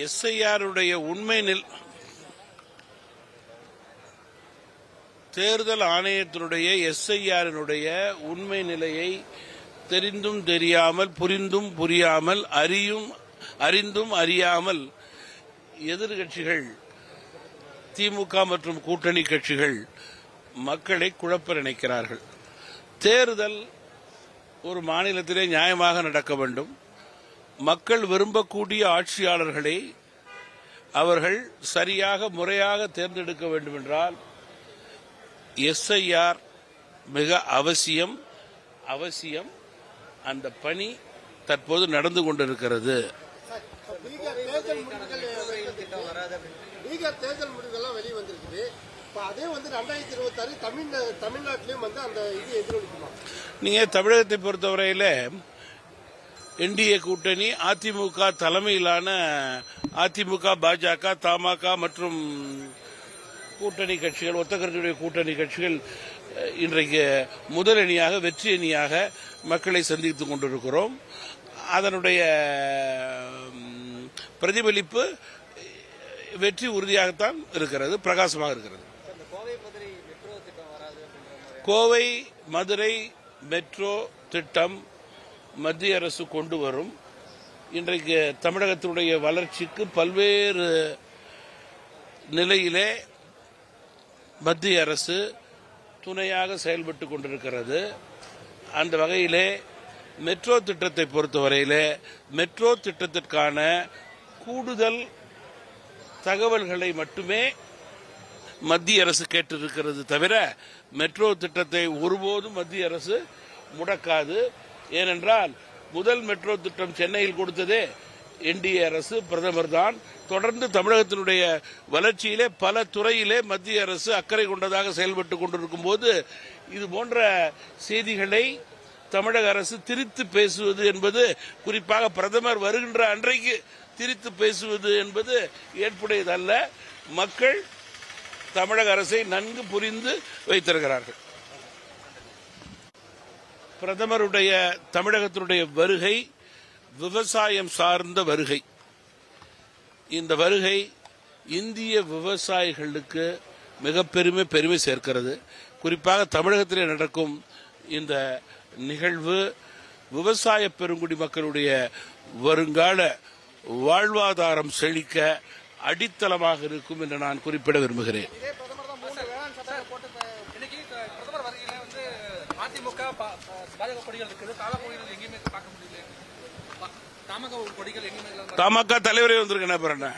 எஸ்ஐஆருடைய உண்மை நில் தேர்தல் ஆணையத்தினுடைய எஸ்ஐஆரினுடைய உண்மை நிலையை தெரிந்தும் தெரியாமல் புரிந்தும் புரியாமல் அறியும் அறிந்தும் அறியாமல் எதிர்கட்சிகள் திமுக மற்றும் கூட்டணி கட்சிகள் மக்களை குழப்ப நினைக்கிறார்கள். தேர்தல் ஒரு மாநிலத்திலே நியாயமாக நடக்க வேண்டும். மக்கள் விரும்பக்கூடிய ஆட்சியாளர்களை அவர்கள் சரியாக முறையாக தேர்ந்தெடுக்க வேண்டும் என்றால் எஸ்ஐஆர் மிக அவசியம் அவசியம் அந்த பணி தற்போது நடந்து கொண்டிருக்கிறது. தேர்தல் முடிவுகள்லாம் வெளியே வந்திருக்குது. இப்போ அதே வந்து ரெண்டாயிரத்தி இருபத்தாறு தமிழ் தமிழ்நாட்டிலையும் வந்து அந்த இது எதிரொலிக்குமா? நீங்க தமிழகத்தை பொறுத்தவரையில என்டிஏ கூட்டணி அதிமுக தலைமையிலான அதிமுக பாஜக தமாக மற்றும் கூட்டணி கட்சிகள் ஒத்த கருத்துடைய கூட்டணி கட்சிகள் இன்றைக்கு முதல் அணியாக வெற்றி அணியாக மக்களை சந்தித்துக் கொண்டிருக்கிறோம். அதனுடைய பிரதிபலிப்பு வெற்றி உறுதியாகத்தான் இருக்கிறது பிரகாசமாக இருக்கிறது. கோவை மதுரை மெட்ரோ திட்டம் மத்திய அரசு கொண்டு வரும். இன்றைக்கு தமிழகத்தினுடைய வளர்ச்சிக்கு பல்வேறு நிலையிலே மத்திய அரசு துணையாக செயல்பட்டு கொண்டிருக்கிறது. அந்த வகையிலே மெட்ரோ திட்டத்தை பொறுத்தவரையிலே மெட்ரோ திட்டத்திற்கான கூடுதல் தகவல்களை மட்டுமே மத்திய அரசு கேட்டிருக்கிறது தவிர மெட்ரோ திட்டத்தை ஒருபோதும் மத்திய அரசு முடக்காது. ஏனென்றால் முதல் மெட்ரோ திட்டம் சென்னையில் கொடுத்ததே என்டிஏ அரசு பிரதமர் தான். தொடர்ந்து தமிழகத்தினுடைய வளர்ச்சியிலே பல துறையிலே மத்திய அரசு அக்கறை கொண்டதாக செயல்பட்டு கொண்டிருக்கும் போது இது போன்ற செய்திகளை தமிழக அரசு திரித்து பேசுவது என்பது குறிப்பாக பிரதமர் வருகின்ற அன்றைக்கு திரித்து பேசுவது என்பது ஏற்புடையதல்ல. மக்கள் தமிழக அரசை நன்கு புரிந்து வைத்திருக்கிறார்கள். பிரதமருடைய தமிழகத்தினுடைய வருகை விவசாயம் சார்ந்த வருகை. இந்த வருகை இந்திய விவசாயிகளுக்கு மிக பெருமை பெருமை சேர்க்கிறது. குறிப்பாக தமிழகத்திலே நடக்கும் இந்த நிகழ்வு விவசாய பெருங்குடி மக்களுடைய வருங்கால வாழ்வாதாரம் செழிக்க அடித்தளமாக இருக்கும் என்று நான் குறிப்பிட விரும்புகிறேன். அதிமுக பாஜக கொடிகள் இருக்குது. தாவா கொடிகள் எங்கேயுமே பார்க்க முடியல பா- தமாக கொடிகள் எங்கேயுமே இல்லாம தமாக தலைவரே வந்திருக்கேன் அப்புறம் என்ன?